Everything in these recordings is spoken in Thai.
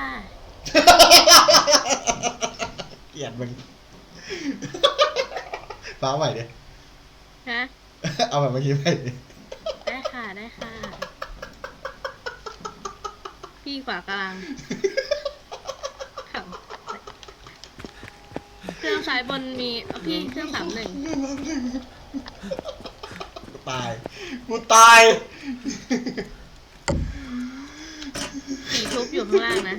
ค่ะ เกลียดมึงฟ้าใหม่ดิฮะ เอาแบบเมื่อกี้ไปดิได้ค่ะได้ค่ะ พี่ขวากลางค่ะเครื่องซ้ายบนมีเอาพี่เครื่องสามหนึ่งกูตายกูตาย สีทุบอยู่ข้างล่างนะ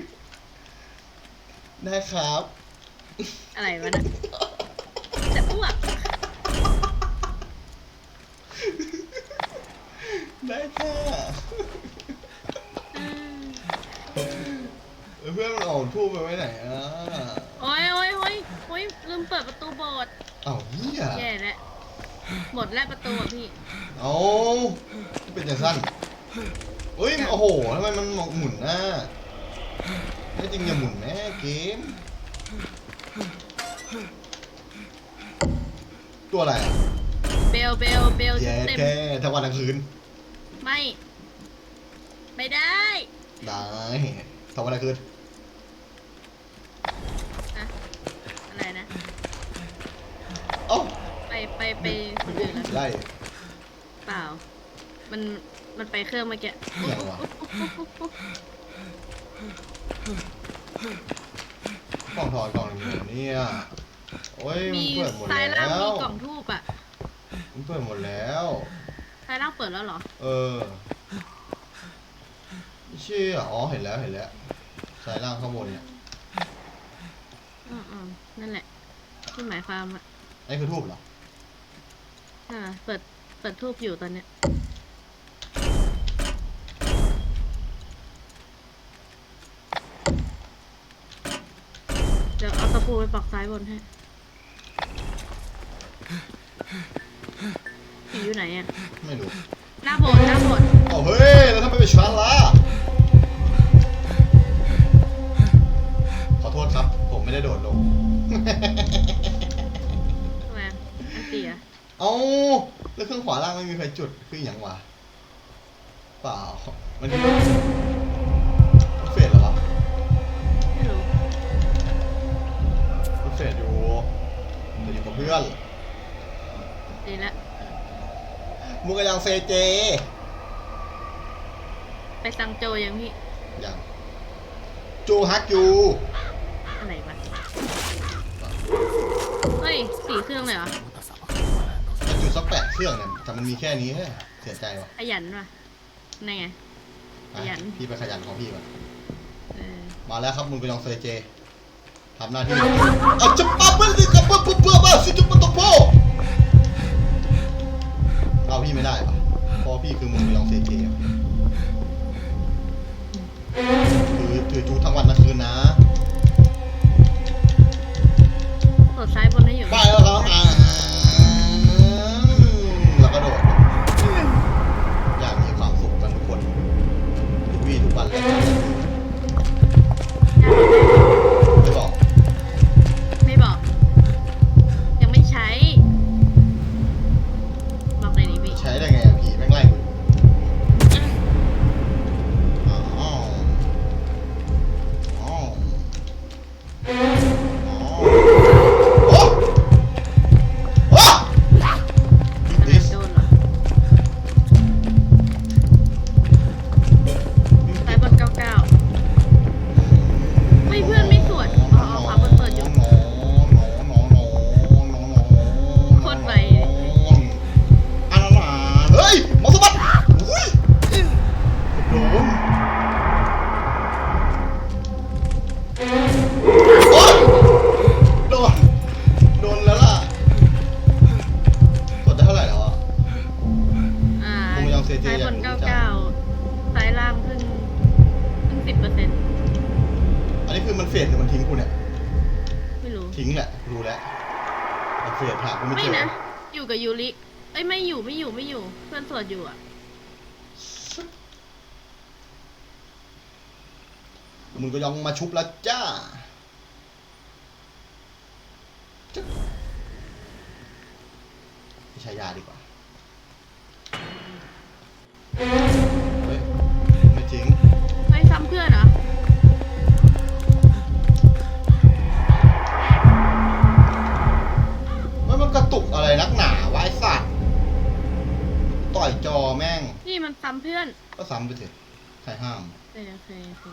ได้ครับ อะไรวะนะจะอ้วกได้ค่ะอืมเออเพื่อนมันเอาทูบไปไว้ไหนอะโอ้ยโอ้ยโอ้ยโอ้ยลืมเปิดประตูโบสถ์เอ้าเฮียแย่แล้วหมดแล้วประตูอะพี่ เอาเป็นจังสั้นเฮ้ยโอ้โหทำไมมันหมุนน่ะ แท้จริงอย่าหมุนแม่เกม ตัวอะไรอะเบลเบลเบลแย่เต็ม แค่ทั้งวันทั้งคืน ไม่ ไม่ได้ ได้ทั้งวันทั้งคืนอะอะไรนะ เอ้าไปไปไปคนอื่นแล้วไล่เปล่า มันมันไปเครื่องเมื่อกี้เหี้ยว่ะ กล่องถอดกล่องหนึ่งเนี่ยโอ้ยมันมีเปิดหมดซ้ายล่างแล้มีวกล่องทูบอะมันเปิดหมดแล้ว ซ้ายล่างเปิดแล้วเหรอ เออไม่เชื่ออ๋อเห็นแล้วเห็นแล้วสายล่างข้างบนเนี่ยอืมอืมนั่นแหละที่หมายความอะไอ้คือทูบเหรอ อ่า เปิด เปิดทูบอยู่ตอนเนี้ย เดี๋ยวเอาตะ ปูไปปักซ้ายบนให้ผีอยู่ไหนอะ ไม่รู้ หน้าโบสถ์หน้าโบสถ์ โอ้เฮ้ย มึงก็ยังเซเจ ไปซังโจยังพี่ ยัง จูฮักยูอะไรวะเฮ้ยสี่เครื่องเลยเหรอ มันอยู่สักแปดเครื่องเนี่ยแต่มันมีแค่นี้เฮ้ยเสียใจว่ะขยันว่ะนี่ไง ขยันพี่ไปขยันของพี่ว่ะเออมาแล้วครับมึงไปลองเซเจทำหน้าที่อาจจะปั๊บมันสิกับเพื่อเพื่อเพื่อบ้าสิจุ๊บปะตะโพเอา พี่ไม่ได้ปะเพราะพี่คือมึงไปลองเซเจอะถือถือจูทั้งวันทั้งคืนนะกดซ้ายบนให้อยู่ ไปแล้วครับอ่าแล้วก็โดด อยากมีความสุขกันทุกคนทุกวี่ทุกวันเลย มันเฟดหากูไม่ไม่เจอนะ อยู่กับยูริเอ้ยไม่อยู่ไม่อยู่ไม่อยู่ เพื่อนสวดอยู่อะ มึงก็ยองมาชุบแล้วจ้าจึ๊บไม่ใช้ยาดีกว่า เซ้ำไปเถอะใครห้ามโอเคโอเคโอเค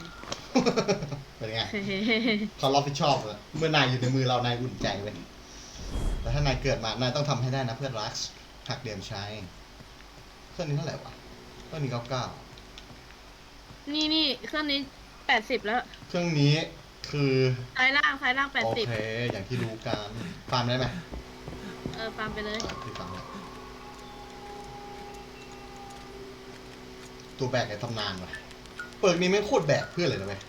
เป็นไง โอเคเขารับผิดชอบเลยเมื่อนายอยู่ในมือเรา นายอุ่นใจเว้ยแต่ถ้านายเกิดมา นายต้องทำให้ได้นะเพื่อนรักหักเดียมใช้เครื่องนี้เท่าไหร่วะเครื่องนี้เก้าเก้านี่นี่เครื่องนี้แปดสิบแล้วเครื่องนี้คือซ้ายล่างซ้ายล่างแปดโอสิบเค อย่างที่รู้กันฟาร์มได้ไหมเออฟาร์มไปเลย ที่ฟาร์มได้ ตัวแบกในตำนานว่ะ เปิร์กนี้ไม่งโคตรแบกเพื่อนเลยนะเว้ย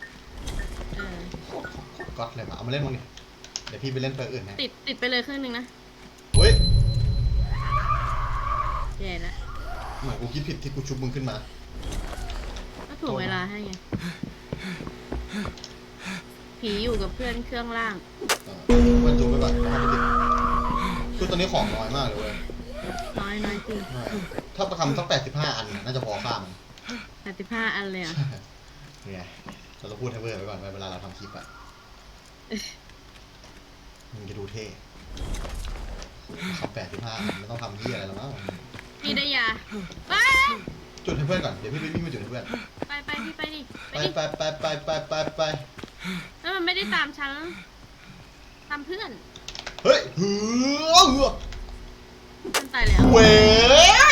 เออโคตรโคตรโคตรก๊อตเลยว่ะเอามาเล่นบ้างดิเดี๋ยวพี่ไปเล่นเปิร์กอื่นให้ติดติดไปเลยเครื่องหนึ่งนะเฮ้ยแย่แล้วเหมือนกูคิดผิดที่กูชุบมึงขึ้นมา ก็ถูกเวลาให้ไงผีอยู่กับเพื่อนเครื่องล่าง เออมันจูไปก่อนเอาไปติดคือตอนนี้ของน้อยมากเลยเว้ยน้อยน้อยจริง ใช่ถ้าประคำสักแปดสิบห้าอันน่ะน่าจะพอค่ามัน แปดสิบห้าอันเลยอะเนี่ยเราต้องพูดให้เพื่อนไว้ก่อนเวลาเราทำคลิปอะมันจะดูเท่ขับแปดสิบห้าไม่ต้องทำที่อะไรแล้วมั้งพี่ได้ยาไปจุดให้เพื่อนก่อน เดี๋ยวพี่ไปพี่ไปจุดให้เพื่อน ไปไปพี่ไปดิไปไปดิไปไปไปไปไปไปแล้วมันไม่ได้ตามฉันตามเพื่อนเฮ้ยเฮือเฮือเพื่อนตายแล้วเว้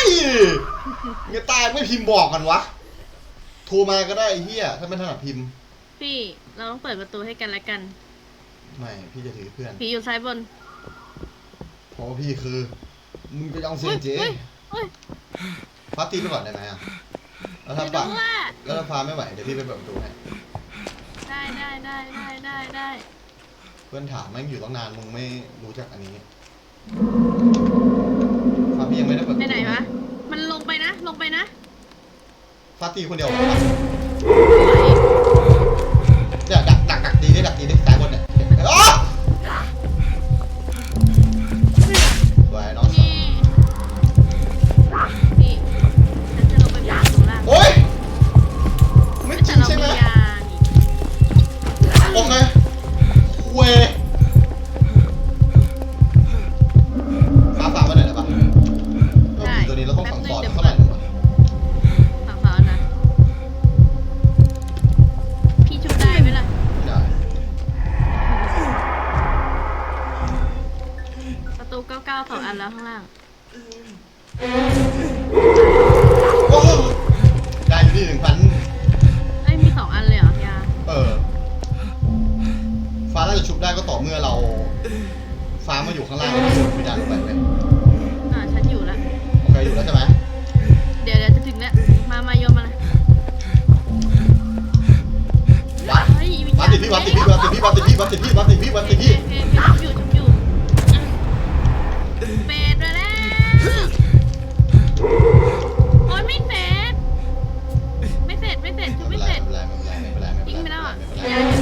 ยเงี้ยตายไม่พิมพ์บอกกันวะ โทรมาก็ได้ไอ้เฮียถ้าไม่ถนัดพิมพ์ พี่ เราต้องเปิดประตูให้กันและกัน ไม่พี่จะถือเพื่อน ผีอยู่ซ้ายบน เพราะว่าพี่คือมึงไปเอาเซเฮ้ยนเจเฮ้ยเฮ้ย ฟ้าตีไปก่อนได้ไหมอะแล้วไม่ถ้าฟ้ารู้ว่า แล้วถ้าฟ้าไม่ไหวเดี๋ยวพี่ไปเปิดประตูให้ได้ได้ได้ได้ได้ได้เพื่อนถามแม่งอยู่ตั้งนานมึงไม่รู้จักอันนี้ฟ้าพี่ยังไม่ได้เปิดปไประตูไหนวะ มันลงไปนะ ลงไปนะ ฟ้าตีคนเดียวเหรอวะเนี่ยดักดักดักตีดิดักตีดิสายบนเนี่ยอ้าวสวยน้องสาวนี่นี่ฉันจะลงไปเปิดประตูล่างโอ๊ยไม่จริแต่งเราใช่ไหมมียานี่ โอเคเวฟ้ เก้าเก้าสองอันแล้วข้างล่าง โอ้ได้อยู่ที่หนึ่งพันเอ้ยมีสองอันเลยเหรอยาเออ ฟ้าน่าจะชุบได้ก็ต่อเมื่อเรา ฟ้ามาอยู่ข้างล่างแล้วพี่โดนวิญญาณลงไปเลย Amen.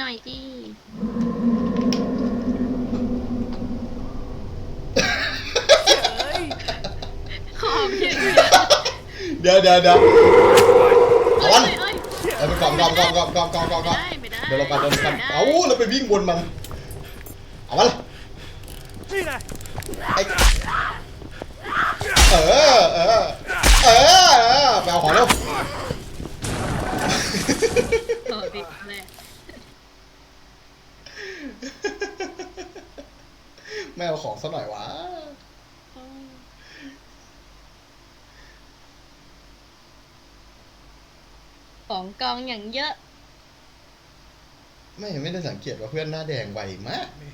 หน่อยจีของเยอะเดี๋ยวเดี๋ยวเดี๋ยวๆเอาวันเอ้ยเอ้ยเอาไปกองกองกองกองกองกองกองกองไม่ได้เดี๋ยวเราไปเดินกันไม่ได้เอาเราไปวิ่งวนมันเอาวันนี่ไงไอเออเออเออเออไปเอาของเร็ว โอ้ดิแม่ ไม่เอาของซะหน่อยวะของกองอย่างเยอะ ไม่ไม่ได้สังเกตว่าเพื่อนหน้าแดงไวมากเลย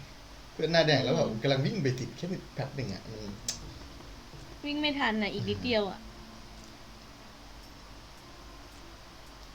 เพื่อนหน้าแดงแล้วแบบกำลังวิ่งไปติดแค่แป๊บหนึ่งอะมัน วิ่งไม่ทันน่ะ อีกนิดเดียวอะ